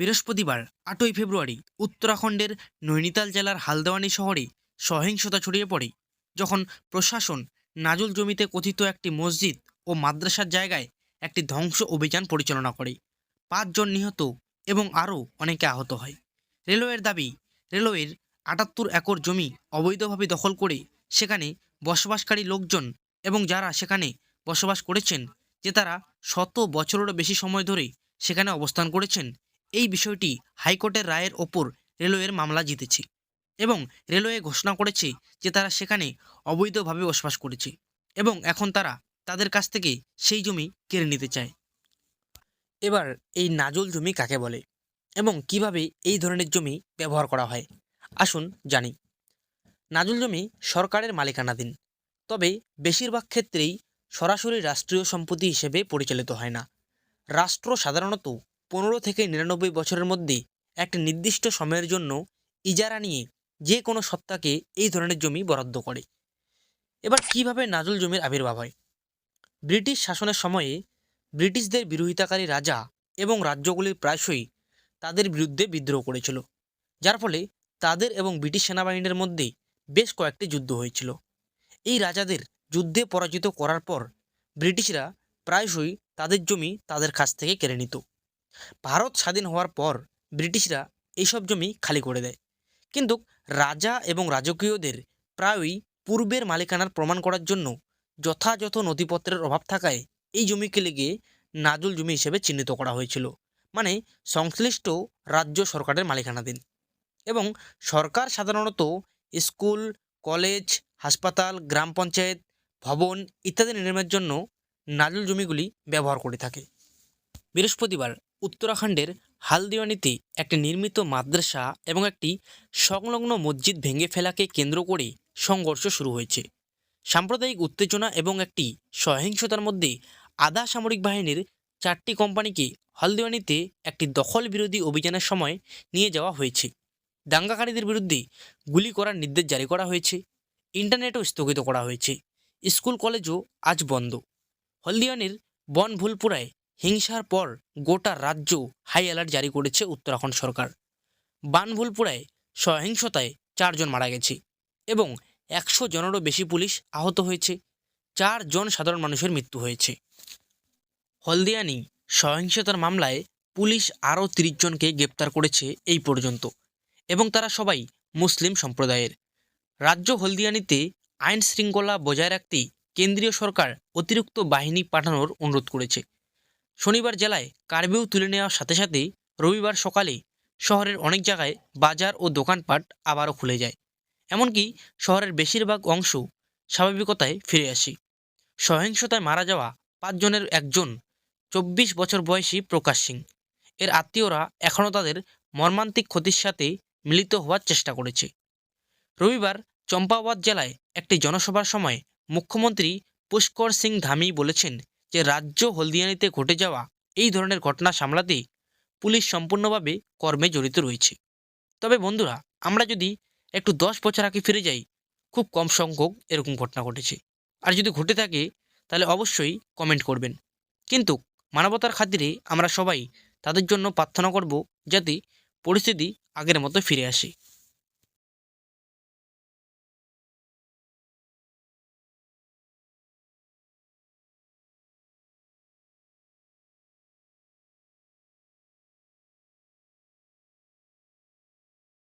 বৃহস্পতিবার, আটই ফেব্রুয়ারি, উত্তরাখণ্ডের নৈনিতাল জেলার হালদাওয়ানি শহরে সহিংসতা ছড়িয়ে পড়ে, যখন প্রশাসন নাজুল জমিতে কথিত একটি মসজিদ ও মাদ্রাসার জায়গায় একটি ধ্বংস অভিযান পরিচালনা করে। পাঁচজন নিহত এবং আরও অনেকে আহত হয়। রেলওয়ের দাবি, রেলওয়ের আটাত্তর একর জমি অবৈধভাবে দখল করে সেখানে বসবাসকারী লোকজন এবং যারা সেখানে বসবাস করেছেন, যে তারা শত বছরেরও বেশি সময় ধরে সেখানে অবস্থান করেছেন এই বিষয়টি হাইকোর্টের রায়ের ওপর রেলওয়ের মামলা জিতেছে এবং রেলওয়ে ঘোষণা করেছে যে তারা সেখানে অবৈধভাবে বসবাস করেছে এবং এখন তারা তাদের কাছ থেকে সেই জমি কেড়ে নিতে চায়। এবার এই নাজল জমি কাকে বলে এবং কীভাবে এই ধরনের জমি ব্যবহার করা হয়? আসুন জানি। নাজুল জমি সরকারের মালিকানাধীন, তবে বেশিরভাগ ক্ষেত্রেই সরাসরি রাষ্ট্রীয় সম্পত্তি হিসেবে পরিচালিত হয় না। রাষ্ট্র সাধারণত পনেরো থেকে নিরানব্বই বছরের মধ্যে একটি নির্দিষ্ট সময়ের জন্য ইজারা নিয়ে যে কোনো সত্তাকে এই ধরনের জমি বরাদ্দ করে। এবার কীভাবে নাজুল জমির আবির্ভাব হয়? ব্রিটিশ শাসনের সময়ে ব্রিটিশদের বিরোধিতাকারী রাজা এবং রাজ্যগুলির প্রায়শই তাদের বিরুদ্ধে বিদ্রোহ করেছিল, যার ফলে তাদের এবং ব্রিটিশ সেনাবাহিনীর মধ্যে বেশ কয়েকটি যুদ্ধ হয়েছিল। এই রাজাদের যুদ্ধে পরাজিত করার পর ব্রিটিশরা প্রায়শই তাদের জমি তাদের কাছ থেকে কেড়ে নিত। ভারত স্বাধীন হওয়ার পর ব্রিটিশরা এইসব জমি খালি করে দেয়। কিন্তু রাজা এবং রাজকীয়দের প্রায়ই পূর্বের মালিকানার প্রমাণ করার জন্য যথাযথ নথিপত্রের অভাব থাকায় এই জমিকে লেগে নাজুল জমি হিসেবে চিহ্নিত করা হয়েছিল মানে সংশ্লিষ্ট রাজ্য সরকারের মালিকানাধীন। এবং সরকার সাধারণত স্কুল, কলেজ, হাসপাতাল, গ্রাম পঞ্চায়েত, ভবন ইত্যাদি নির্মাণের জন্য নাজুল জমিগুলি ব্যবহার করে থাকে। বৃহস্পতিবার উত্তরাখণ্ডের হালদিওয়ানিতে একটি নির্মিত মাদ্রাসা এবং একটি সংলগ্ন মসজিদ ভেঙে ফেলাকে কেন্দ্র করে সংঘর্ষ শুরু হয়েছে। সাম্প্রদায়িক উত্তেজনা এবং একটি সহিংসতার মধ্যে আধা সামরিক বাহিনীর চারটি কোম্পানিকে হলদিওয়ানিতে একটি দখল বিরোধী অভিযানের সময় নিয়ে যাওয়া হয়েছে। দাঙ্গাকারীদের বিরুদ্ধে গুলি করার নির্দেশ জারি করা হয়েছে, ইন্টারনেটও স্থগিত করা হয়েছে, স্কুল কলেজও আজ বন্ধ। হলদিয়ানির বনভুলপুরায় হিংসার পর গোটা রাজ্য হাই অ্যালার্ট জারি করেছে উত্তরাখণ্ড সরকার। বানভুলপুরায় সহিংসতায় চারজন মারা গেছে এবং একশো জনেরও বেশি পুলিশ আহত হয়েছে। চারজন সাধারণ মানুষের মৃত্যু হয়েছে। হলদিয়ানি সহিংসতার মামলায় পুলিশ আরও তিরিশ জনকে গ্রেপ্তার করেছে এই পর্যন্ত এবং তারা সবাই মুসলিম সম্প্রদায়ের। রাজ্য হলদিয়ানিতে আইন শৃঙ্খলা বজায় রাখতে কেন্দ্রীয় সরকার অতিরিক্ত বাহিনী পাঠানোর অনুরোধ করেছে। শনিবার জেলায় কারফিউ তুলে নেওয়ার সাথে সাথে রবিবার সকালে শহরের অনেক জায়গায় বাজার ও দোকানপাট আবারও খুলে যায়। এমনকি শহরের বেশিরভাগ অংশ স্বাভাবিকতায় ফিরে আসে। সহিংসতায় মারা যাওয়া পাঁচজনের একজন চব্বিশ বছর বয়সী প্রকাশ সিং। এর আত্মীয়রা এখনও তাদের মর্মান্তিক ক্ষতির সাথে মিলিত হওয়ার চেষ্টা করেছে। রবিবার চম্পাওয়াত জেলায় একটি জনসভার সময় মুখ্যমন্ত্রী পুষ্কর সিং ধামি বলেছেন যে রাজ্য হলদিয়ানিতে ঘটে যাওয়া এই ধরনের ঘটনা সামলাতে পুলিশ সম্পূর্ণভাবে কর্মে জড়িত রয়েছে। তবে বন্ধুরা, আমরা যদি একটু দশ বছর আগে ফিরে যাই, খুব কম সংখ্যক এরকম ঘটনা ঘটেছে। আর যদি ঘটে থাকে, তাহলে অবশ্যই কমেন্ট করবেন। কিন্তু মানবতার খাতিরে আমরা সবাই তাদের জন্য প্রার্থনা করব যাতে পরিস্থিতি আগের মতো ফিরে আসে।